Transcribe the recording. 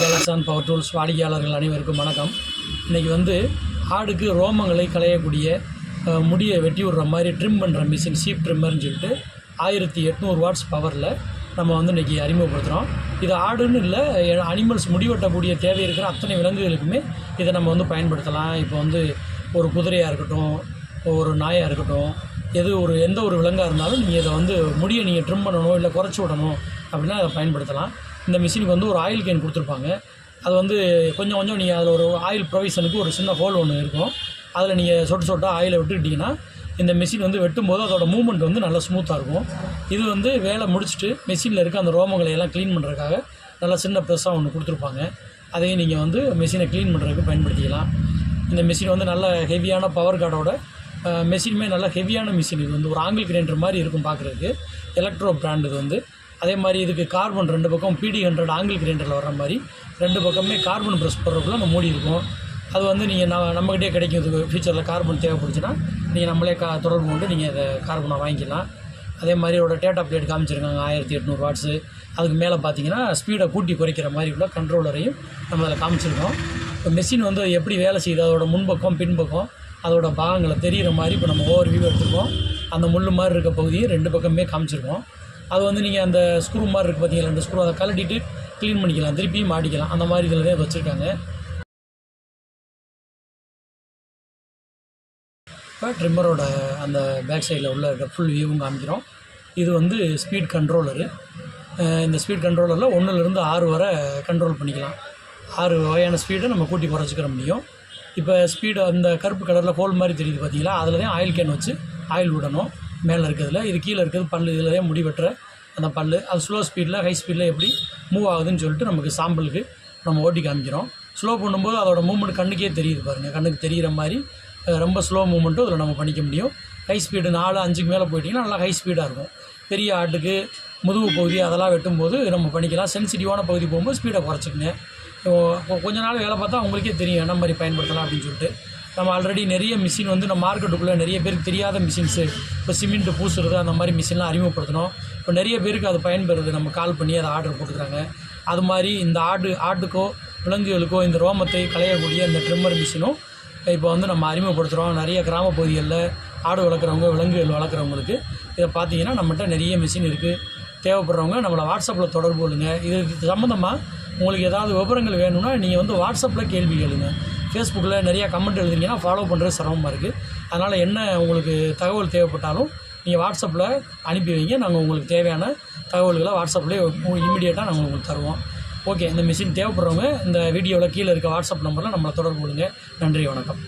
ஜலசான் power tools வாடிக்கையாளர்கள் அனைவருக்கும் வணக்கம். இன்றைக்கி வந்து ஆடுக்கு ரோமங்களை களையக்கூடிய முடியை வெட்டி விடுற மாதிரி ட்ரிம் பண்ணுற மிஷின் சீப் ட்ரிம்மர்னு சொல்லிட்டு ஆயிரத்தி எட்நூறு வாட்ஸ் பவரில் நம்ம வந்து இன்றைக்கி அறிமுகப்படுத்துகிறோம் இது ஆடுன்னு இல்லை அனிமல்ஸ் முடிவெட்டக்கூடிய தேவை இருக்கிற அத்தனை விலங்குகளுக்குமே இதை நம்ம வந்து பயன்படுத்தலாம். இப்போ வந்து ஒரு குதிரையாக இருக்கட்டும் ஒரு நாயாக இருக்கட்டும் எது ஒரு எந்த ஒரு விலங்காக இருந்தாலும் நீங்கள் இதை வந்து முடியை நீங்கள் ட்ரிம் பண்ணணும் இல்லை குறைச்சி விடணும் அப்படின்னா அதை பயன்படுத்தலாம். இந்த மிஷினுக்கு வந்து ஒரு ஆயில் கேன் கொடுத்துருப்பாங்க. அது வந்து கொஞ்சம் கொஞ்சம் நீங்கள் அதில் ஒரு ஆயில் ப்ரொவிஷனுக்கு ஒரு சின்ன ஹோல் ஒன்று இருக்கும். அதில் நீங்கள் சொட்டு சொட்டாக ஆயிலை விட்டுக்கிட்டிங்கன்னா இந்த மிஷின் வந்து வெட்டும்போது அதோட மூமெண்ட் வந்து நல்லா ஸ்மூத்தாக இருக்கும். இது வந்து வேலை முடிச்சுட்டு மிஷினில் இருக்க அந்த ரோமங்களை எல்லாம் க்ளீன் பண்ணுறதுக்காக நல்லா சின்ன ப்ரெஸ்ஸாக ஒன்று கொடுத்துருப்பாங்க. அதையும் நீங்கள் வந்து மிஷினை க்ளீன் பண்ணுறதுக்கு பயன்படுத்திக்கலாம். இந்த மிஷின் வந்து நல்ல ஹெவியான பவர் கார்டோட மெஷினுமே நல்லா ஹெவியான மிஷின் இது வந்து ஒரு ஆங்கிள் கிரைண்டர் மாதிரி இருக்கும் பார்க்குறதுக்கு. எலக்ட்ரோ பிராண்ட் இது வந்து. அதே மாதிரி இதுக்கு கார்பன் ரெண்டு பக்கம் பிடி ஹண்ட்ரட் ஆங்கிள் கிரைண்டரில் வர மாதிரி ரெண்டு பக்கமே கார்பன் ப்ரெஸ் போடுறதுக்குள்ள நம்ம மூடி இருக்கும். அது வந்து நீங்கள் நம்ம நம்மகிட்டே கிடைக்கும் இதுக்கு ஃபியூச்சரில் கார்பன் தேவைப்படுச்சுன்னா நீங்கள் நம்மளே கா தொடர்பு கொண்டு நீங்கள் அதை கார்பனை வாங்கிக்கலாம். அதே மாதிரி இதோட டேட்டா பிளேட் காமிச்சிருக்காங்க ஆயிரத்தி எட்நூறு வாட்ஸு அதுக்கு மேலே பார்த்தீங்கன்னா ஸ்பீடை கூட்டி குறைக்கிற மாதிரி உள்ள கண்ட்ரோலரையும் நம்ம அதில் காமிச்சிருக்கோம். இப்போ மெஷின் வந்து எப்படி வேலை செய்யுது? அதோட முன்பக்கம் பின்பக்கம் அதோட பாகங்களை தெரிகிற மாதிரி இப்போ நம்ம ஓவர் வியூ எடுத்துருக்கோம். அந்த முள்ளு மாதிரி இருக்க பகுதியை ரெண்டு பக்கமே காமிச்சிருக்கோம். அது வந்து நீங்கள் அந்த ஸ்க்ரூ மாதிரி இருக்குது பார்த்தீங்களா ரெண்டு ஸ்க்ரூ அதை கழட்டிட்டு க்ளீன் பண்ணிக்கலாம் திருப்பியும் மாட்டிக்கலாம். அந்த மாதிரி இதில் தான் வச்சுருக்காங்க. இப்போ ட்ரிம்மரோட அந்த பேக் சைடில் உள்ள இருக்க ஃபுல் வியூவும் காமிக்கிறோம். இது வந்து ஸ்பீட் கண்ட்ரோலரு இந்த ஸ்பீட் கண்ட்ரோலரில் ஒன்றுலேருந்து ஆறு வரை கண்ட்ரோல் பண்ணிக்கலாம். ஆறு வகையான ஸ்பீடை நம்ம கூட்டி குறைச்சிக்கிற முடியும். இப்போ ஸ்பீடு அந்த கருப்பு கலரில் ஹோல் மாதிரி தெரியுது பார்த்தீங்களா? அதில் தான் ஆயில் கேன் வச்சு ஆயில் விடணும். மேலே இருக்கிறதுல இது கீழே இருக்கிறது பல் இதில் தான் முடி வெட்டுற அந்த பல் அது ஸ்லோ ஸ்பீடில் ஹை ஸ்பீடில் எப்படி மூவ் ஆகுதுன்னு சொல்லிட்டு நமக்கு சாம்பிளுக்கு நம்ம ஓட்டி காமிக்கிறோம். ஸ்லோ பண்ணும்போது அதோட மூவ்மெண்ட் கண்ணுக்கே தெரியுது பாருங்கள் கண்ணுக்கு தெரிகிற மாதிரி ரொம்ப ஸ்லோ மூமெண்ட்டும் இதில் நம்ம பண்ணிக்க முடியும். ஹை ஸ்பீடு நாலு அஞ்சுக்கு மேலே போயிட்டிங்கன்னா நல்லா ஹை ஸ்பீடாக இருக்கும். பெரிய ஆட்டுக்கு முதுகு பகுதி அதெல்லாம் வெட்டும்போது நம்ம பண்ணிக்கலாம். சென்சிட்டிவான பகுதி போகும்போது ஸ்பீடை குறைச்சிக்கங்க. இப்போ கொஞ்ச நாள் வேலை பார்த்தா அவங்களுக்கே தெரியும் என்ன மாதிரி பயன்படுத்தலாம் அப்படின்னு சொல்லிட்டு. நம்ம ஆல்ரெடி நிறைய மிஷின் வந்து நம்ம மார்க்கெட்டுக்குள்ளே நிறைய பேருக்கு தெரியாத மிஷின்ஸு இப்போ சிமெண்ட் பூசுறது அந்த மாதிரி மிஷின்லாம் அறிமுகப்படுத்தணும் இப்போ நிறைய பேருக்கு அது பயன்பெறுது நம்ம கால் பண்ணி அதை ஆர்டர் போட்டுக்கிறாங்க. அது மாதிரி இந்த ஆடு ஆட்டுக்கோ விலங்குகளுக்கோ இந்த ரோமத்தை களையக்கூடிய இந்த ட்ரிம்மர் மிஷினும் இப்போ வந்து நம்ம அறிமுகப்படுத்துகிறோம் நிறைய கிராம பகுதிகளில் ஆடு வளர்க்குறவங்க விலங்குகள் வளர்க்குறவங்களுக்கு இதை பார்த்தீங்கன்னா நம்மகிட்ட நிறைய மிஷின் இருக்குது தேவைப்படுறவங்க நம்மளை வாட்ஸ்அப்பில் தொடர்பு கொள்ளுங்கள் இது சம்மந்தமாக உங்களுக்கு ஏதாவது விவரங்கள் வேணும்னா நீங்கள் வந்து வாட்ஸ்அப்பில் கேள்வி கேளுங்கள் ஃபேஸ்புக்கில் நிறைய கமெண்ட் எழுதுனீங்கன்னா ஃபாலோ பண்ணுறது சிரமமாக இருக்குது அதனால் என்ன உங்களுக்கு தகவல் தேவைப்பட்டாலும் நீங்கள் வாட்ஸ்அப்பில் அனுப்பி வைங்க. நாங்கள் உங்களுக்கு தேவையான தகவல்களை வாட்ஸ்அப்லேயே இமீடியட்டாக நாங்கள் உங்களுக்கு தருவோம். ஓகே இந்த மிஷின் தேவைப்படுறவங்க இந்த வீடியோவில் கீழே இருக்க வாட்ஸ்அப் நம்பரில் நம்மளை தொடர்பு கொடுங்க நன்றி வணக்கம்.